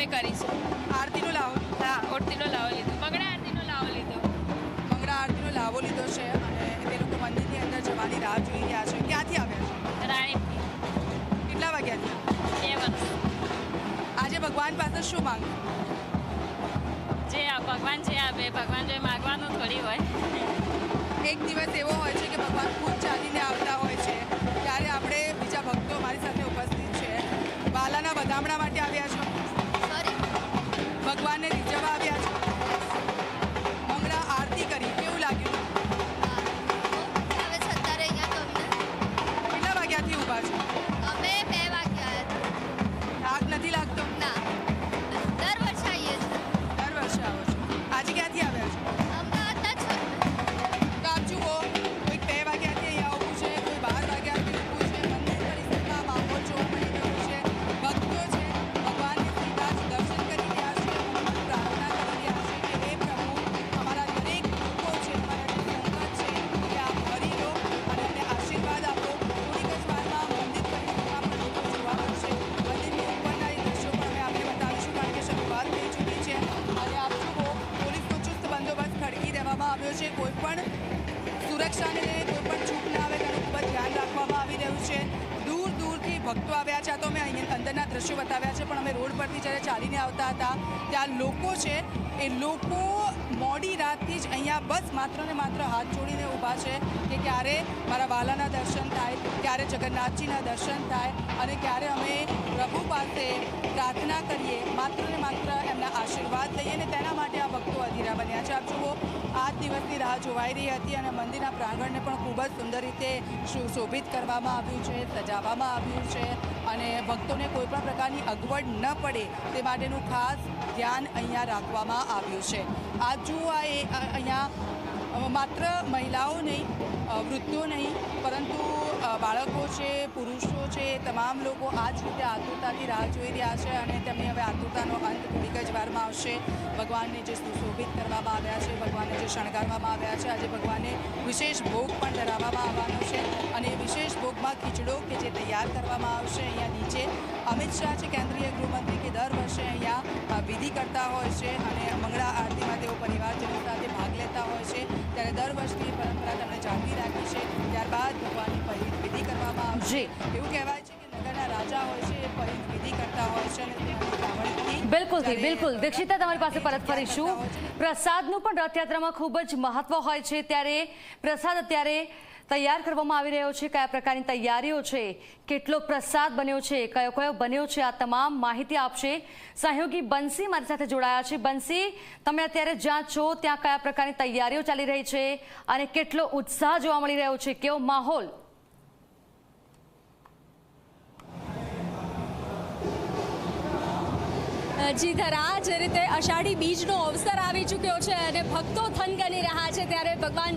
હવે કરીશું. આરતીનો લાવો હા ઓળતીનો લાવો લીધો. મંગળા આરતીનો લાવો લીધો. મંગળા આરતીનો લાવો લીધો છે અને તે લોકો મંદિરની અંદર જવાની રાહ જોઈ રહ્યા છે. ક્યાંથી આવ્યા છે? રાણીપથી કેટલા વાગ્યાથી આજે ભગવાન પાસે શું માંગ? જે આ ભગવાન જે આપે ભગવાન જે માગવાનું થોડી હોય. એક દિવસ એવો હોય આજે ક્યાંથી આવ્યા છો? આવ્યો છે, કોઈ સુરક્ષાને લઈને કોઈ પણ ચૂક ના આવે તેનું ખૂબ જ ધ્યાન રાખવામાં આવી રહ્યું છે. દૂર દૂરથી ભક્તો આવ્યા છે. તો અમે અહીંયા અંદરના દ્રશ્યો બતાવ્યા છે, પણ અમે રોડ પરથી જ્યારે ચાલીને આવતા હતા, ત્યાં લોકો છે, એ લોકો મોડી રાતથી જ અહીંયા બસ માત્ર ને માત્ર હાથ જોડીને ઊભા છે કે ક્યારે મારા વાલાના દર્શન થાય, ક્યારે જગન્નાથજીના દર્શન થાય અને ક્યારે અમે પ્રભુ પાસે પ્રાર્થના કરીએ, માત્ર ને માત્ર એમના આશીર્વાદ જ દિવસની રાહ જોવાઈ રહી હતી અને મંદિરના પ્રાંગણને પણ ખૂબ જ સુંદર રીતે સુશોભિત કરવામાં આવ્યું છે, સજાવવામાં આવ્યું છે અને ભક્તોને કોઈપણ પ્રકારની અગવડ ન પડે તે માટેનું ખાસ ધ્યાન અહીંયા રાખવામાં આવ્યું છે. આ જુઓ આ અહીંયા માત્ર મહિલાઓ નહીં વૃદ્ધો નહીં, પરંતુ બાળકો છે, પુરુષો છે તમામ લોકો આ જ રીતે આતુરતાથી રાહ જોઈ રહ્યા છે અને તેમની હવે આતુરતાનો અંત વારમાં આવશે. ભગવાનને જે સુશોભિત કરવામાં આવ્યા છે ભગવાનને જે શણગારવામાં આવ્યા છે આજે ભગવાનને વિશેષ ભોગ પણ ધરાવવામાં આવવાનો છે અને વિશેષ ભોગમાં ખીચડો કે જે તૈયાર કરવામાં આવશે અહીંયા નીચે અમિત શાહ છે કેન્દ્રીય ગૃહમંત્રી કે દર વર્ષે અહીંયા વિધિ કરતા હોય છે અને મંગળા આરતીમાં તેઓ પરિવારજનો સાથે ભાગ લેતા હોય છે. ત્યારે દર વર્ષની પરંપરા તેમણે જાળવી રાખી છે. ત્યારબાદ ભગવાનની વિધિ કરવામાં આવશે. એવું કહેવાય છે કે નગરના રાજા હોય છે એ વિધિ કરતા હોય છે અને બિલકુલ જી બિલકુલ. દીક્ષિતા, તમારી પાસે પરત ફરીશું. પ્રસાદનું પણ રથયાત્રામાં ખૂબ જ મહત્વ હોય છે. ત્યારે પ્રસાદ અત્યારે તૈયાર કરવામાં આવી રહ્યો છે. કયા પ્રકારની તૈયારીઓ છે? કેટલો પ્રસાદ બન્યો છે? કયો કયો બન્યો છે? આ તમામ માહિતી આપશે સહયોગી બંસી મારી સાથે જોડાયા છે. બંસી, તમે અત્યારે જ્યાં છો, ત્યાં કયા પ્રકારની તૈયારીઓ ચાલી રહી છે અને કેટલો ઉત્સાહ જોવા મળી રહ્યો છે? કેવો માહોલ? જી ધરા જે રીતે અષાઢી બીજનો અવસર આવી ચૂક્યો છે અને ભક્તો થનગની રહ્યા છે ત્યારે ભગવાન